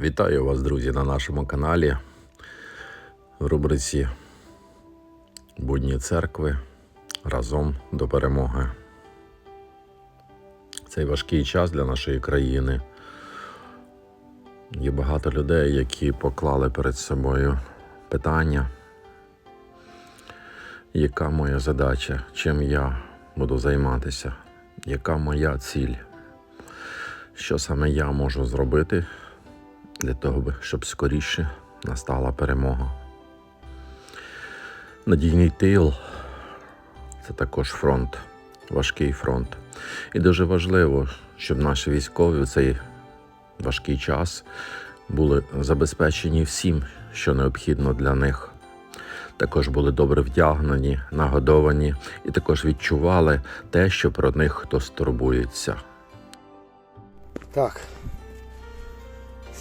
Вітаю вас, друзі, на нашому каналі. В рубриці Будні церкви. Разом до перемоги. Цей важкий час для нашої країни. Є багато людей, які поклали перед собою питання, яка моя задача, чим я буду займатися, яка моя ціль, що саме я можу зробити для того, щоб скоріше настала перемога. Надійний тил це також фронт, важкий фронт. І дуже важливо, щоб наші військові в цей важкий час були забезпечені всім, що необхідно для них. Також були добре вдягнені, нагодовані і також відчували те, що про них хтось турбується. Так.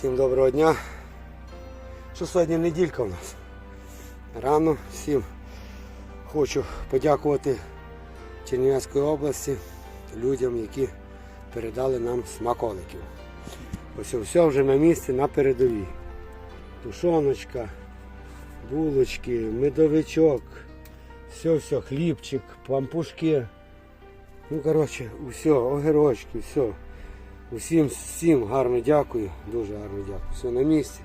Всім доброго дня. Що сьогодні неділька у нас? Рано всім хочу подякувати Чернівецької області людям, які передали нам смаколиків. Ось все вже на місці на передовій. Тушоночка, булочки, медовичок, все, все, хлібчик, пампушки. Ну, коротше, все, огірочки, все. Усім, всім гарно дякую, дуже гарно дякую. Все на місці.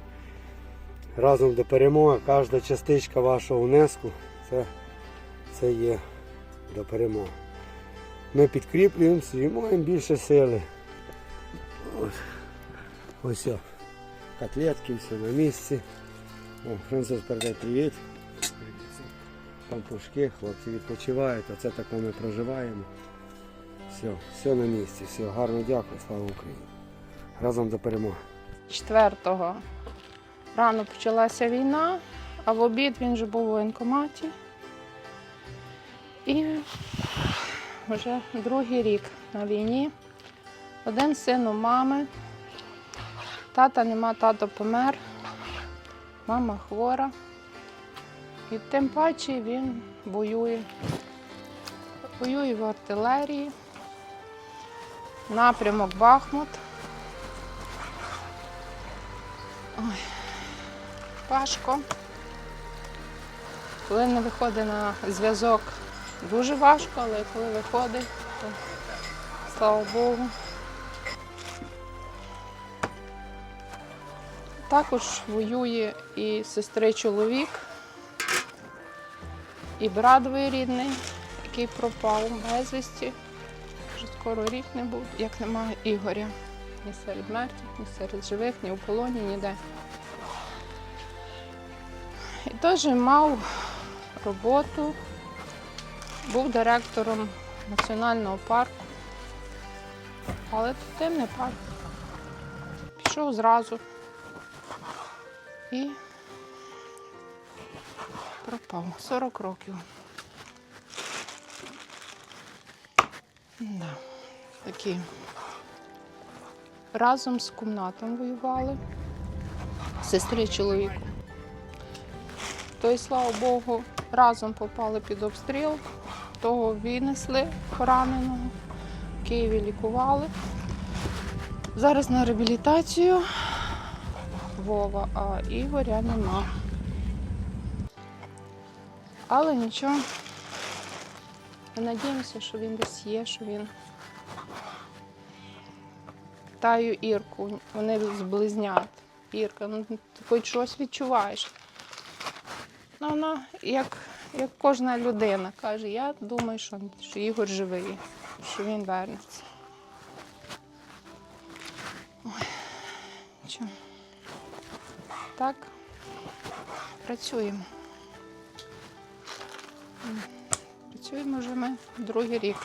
Разом до перемоги. Кожна частичка вашого внеску це, це є до перемоги. Ми підкріплюємося і маємо більше сили. Ось, все. Котлетки, все на місці. О, Француз передає привіт. Пампушки, хлопці відпочивають, оце таке ми проживаємо. Все, все на місці, все, гарно дякую, слава Україні. Разом до перемоги. 4-го рано почалася війна, а в обід він вже був у воєнкоматі. І вже другий рік на війні. Один син у мами. Тата нема, тато помер, мама хвора. І тим паче він воює. Воює в артилерії. Напрямок Бахмут. важко. Коли не виходить на зв'язок, дуже важко, але коли виходить, то слава Богу. Також воює і сестри чоловік, і брат двоюрідний, який пропав безвісті. Вже скоро рік не був, як немає Ігоря. Ні серед мертвих, ні серед живих, ні у полоні, ніде. І теж мав роботу, був директором національного парку, але тим не парк. Пішов зразу і пропав 40 років. Да. Такі. Разом з кумнатом воювали, сестри чоловіку. То й слава Богу, разом попали під обстріл, того винесли пораненого, в Києві лікували. Зараз на реабілітацію Вова, а Ігоря нема. Але нічого. Надіємося, що він десь є, що він. Таю Ірку, вони з. Ірка, ну ти хоч щось відчуваєш. Ну, вона, як, як кожна людина, каже, я думаю, що, що Ігор живий, що він вернеться. Ой. Так, працюємо. Працюємо вже ми другий рік.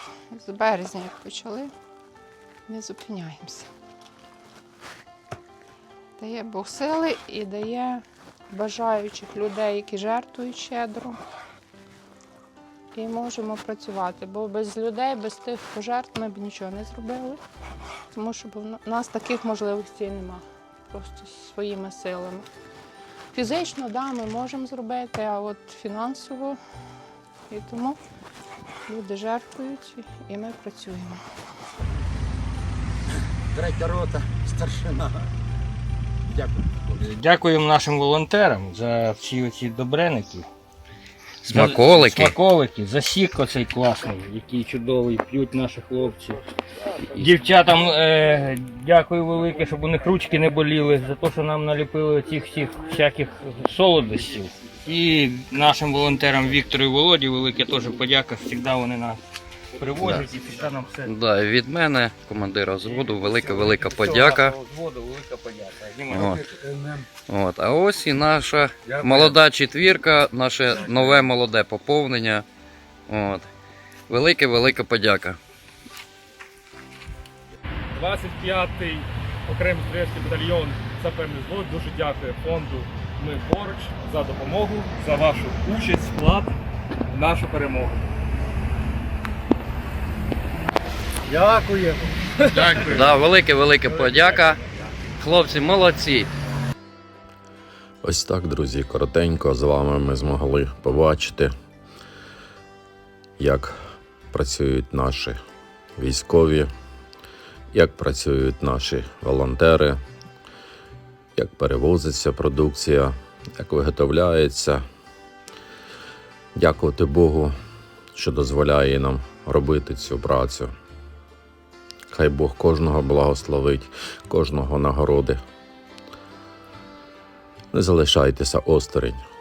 З березня як почали, не зупиняємося. Дає Бог сили і дає бажаючих людей, які жертвують щедро. І можемо працювати, бо без людей, без тих пожертв ми б нічого не зробили, тому що в нас таких можливостей нема. Просто своїми силами. Фізично, да, ми можемо зробити, а от фінансово і тому люди жертвують і ми працюємо. третя рота, старшина. Дякую. Дякуємо нашим волонтерам за всі оці добреники. Смаколики. За, смаколики, за сік оцей класний, який чудовий, п'ють наші хлопці. Дівчатам е, дякую велике, щоб у них ручки не боліли, за те, що нам наліпили цих всіх всяких солодощів. І нашим волонтерам Віктору і Володі велике теж подяка. Завжди вони нас привозять і завжди нам все. Да, від мене, командира взводу, велика велика подяка. Взводу велика подяка. От. От. А ось і наша молода четвірка, наше нове молоде поповнення. От. Велика велика подяка. 25-й окремий стрілецький батальйон саперний звод дуже дякує фонду Ми поруч за допомогу, за вашу участь, вклад в нашу перемогу. Дякую. Дякую. Да, велика велика подяка. Хлопці, молодці. Ось так, друзі, коротенько з вами ми змогли побачити, як працюють наші військові, як працюють наші волонтери, як перевозиться продукція, як виготовляється. Дякувати Богу, що дозволяє нам робити цю працю. Хай Бог кожного благословить, кожного нагороди. Не залишайтеся осторонь.